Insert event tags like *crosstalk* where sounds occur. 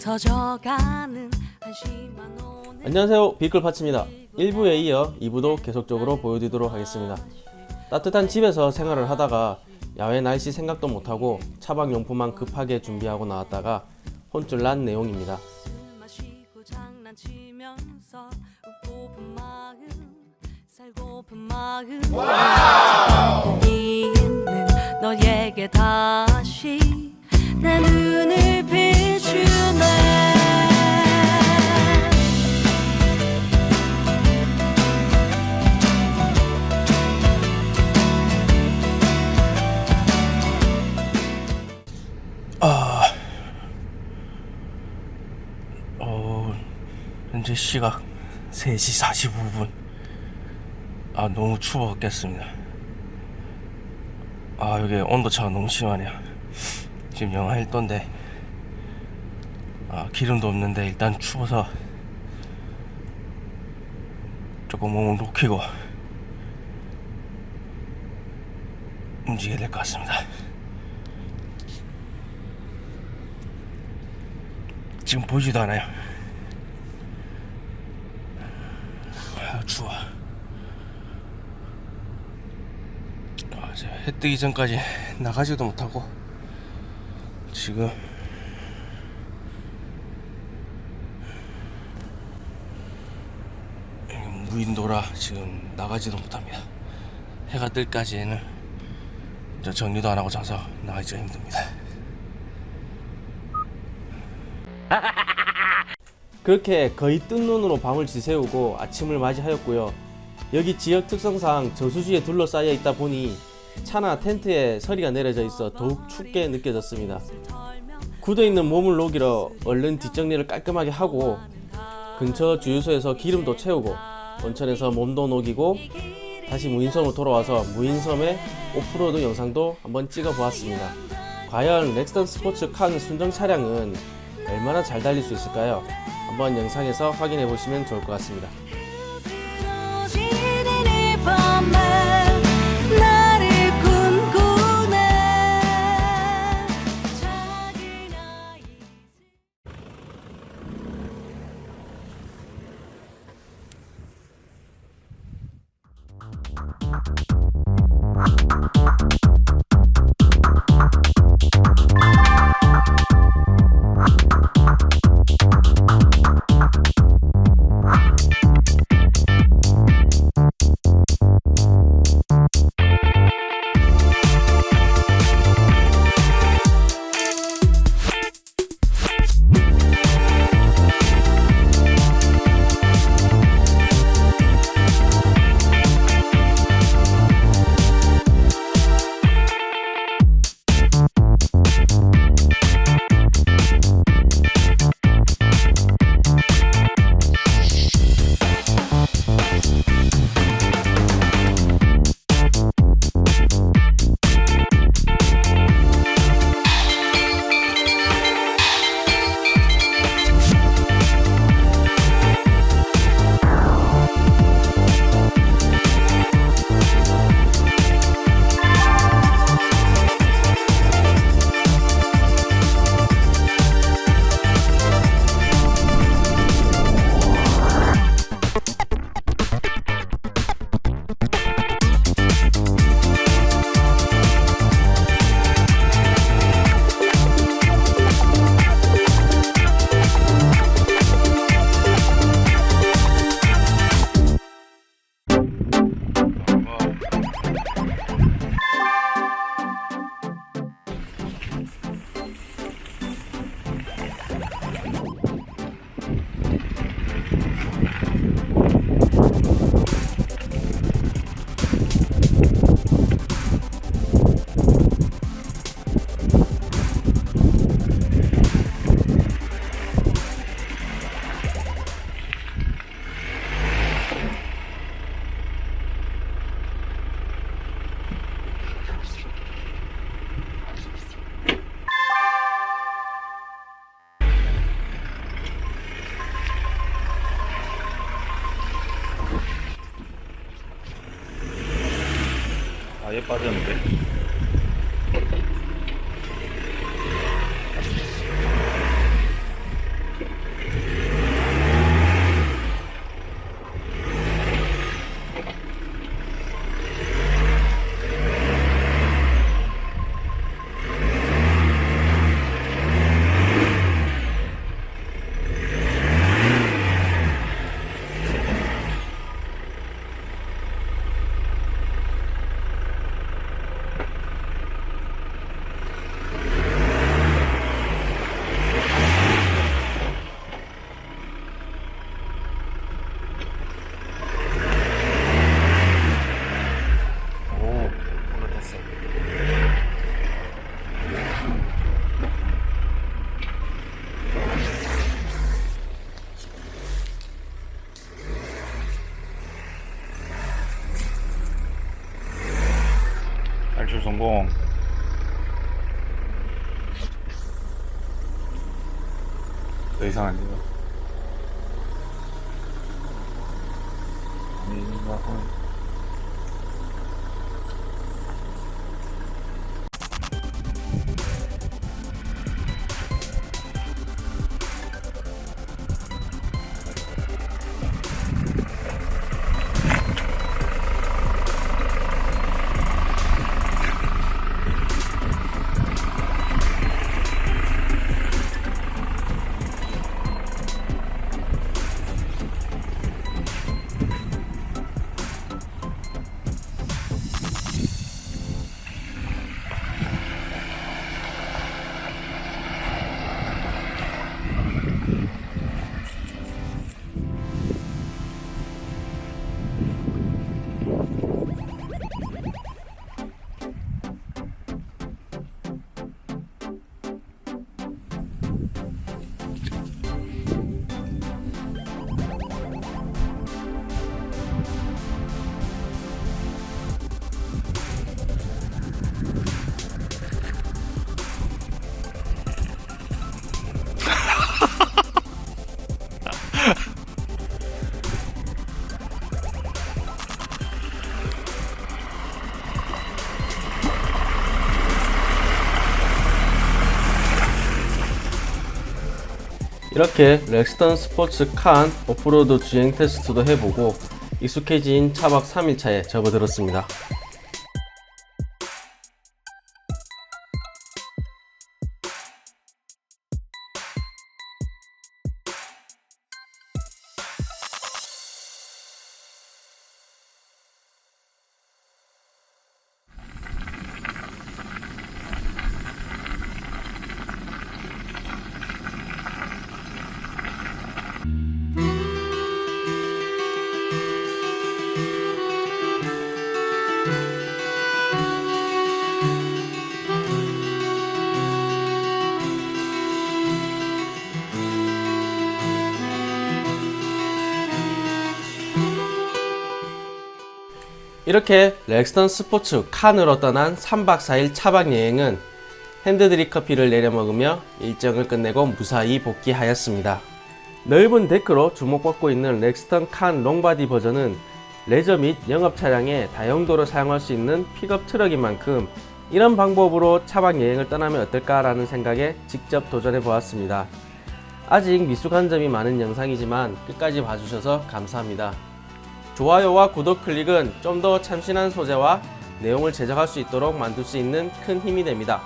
흩어져가는 한심한 오늘 안녕하세요. 비클 파츠입니다. 1부에 이어 2부도 계속적으로 보여드리도록 하겠습니다. 따뜻한 집에서 생활을 하다가 야외 날씨 생각도 못하고 차박용품만 급하게 준비하고 나왔다가 혼쭐 난 내용입니다. 마시고 장난치면서 웃고픈 마음 살고픈 마음. 있는 너에게 다 시각 3시 45분. 아, 너무 추워겠습니다. 아, 여기 온도차가 너무 심하네요. 지금 영하 1도인데, 아, 기름도 없는데 일단 추워서 조금 몸을 녹이고 움직여야 될 것 같습니다. 지금 보이지도 않아요. 아, 추워. 아, 해 뜨기 전까지 나가지도 못하고 지금 무인도라 지금 나가지도 못합니다. 해가 뜰까지는 저 정리도 안 하고 자서 나가기가 힘듭니다. *laughs* 그렇게 거의 뜬 눈으로 밤을 지새우고 아침을 맞이하였고요 여기 지역 특성상 저수지에 둘러싸여 있다 보니 차나 텐트에 서리가 내려져 있어 더욱 춥게 느껴졌습니다 굳어있는 몸을 녹이러 얼른 뒷정리를 깔끔하게 하고 근처 주유소에서 기름도 채우고 온천에서 몸도 녹이고 다시 무인섬으로 돌아와서 무인섬의 오프로드 영상도 한번 찍어 보았습니다. 과연 렉스턴 스포츠 칸 순정 차량은 얼마나 잘 달릴 수 있을까요? 한번 영상에서 확인해 보시면 좋을 것 같습니다. 아예 빠졌 탈출 성공. 더 이상한데요? 이렇게 렉스턴 스포츠 칸 오프로드 주행 테스트도 해보고 익숙해진 차박 3일차에 접어들었습니다. 이렇게 렉스턴 스포츠 칸으로 떠난 3박 4일 차박 여행은 핸드드립 커피를 내려 먹으며 일정을 끝내고 무사히 복귀하였습니다. 넓은 데크로 주목받고 있는 렉스턴 칸 롱바디 버전은 레저 및 영업 차량에 다용도로 사용할 수 있는 픽업 트럭인 만큼 이런 방법으로 차박 여행을 떠나면 어떨까라는 생각에 직접 도전해 보았습니다. 아직 미숙한 점이 많은 영상이지만 끝까지 봐주셔서 감사합니다. 좋아요와 구독 클릭은 좀 더 참신한 소재와 내용을 제작할 수 있도록 만들 수 있는 큰 힘이 됩니다.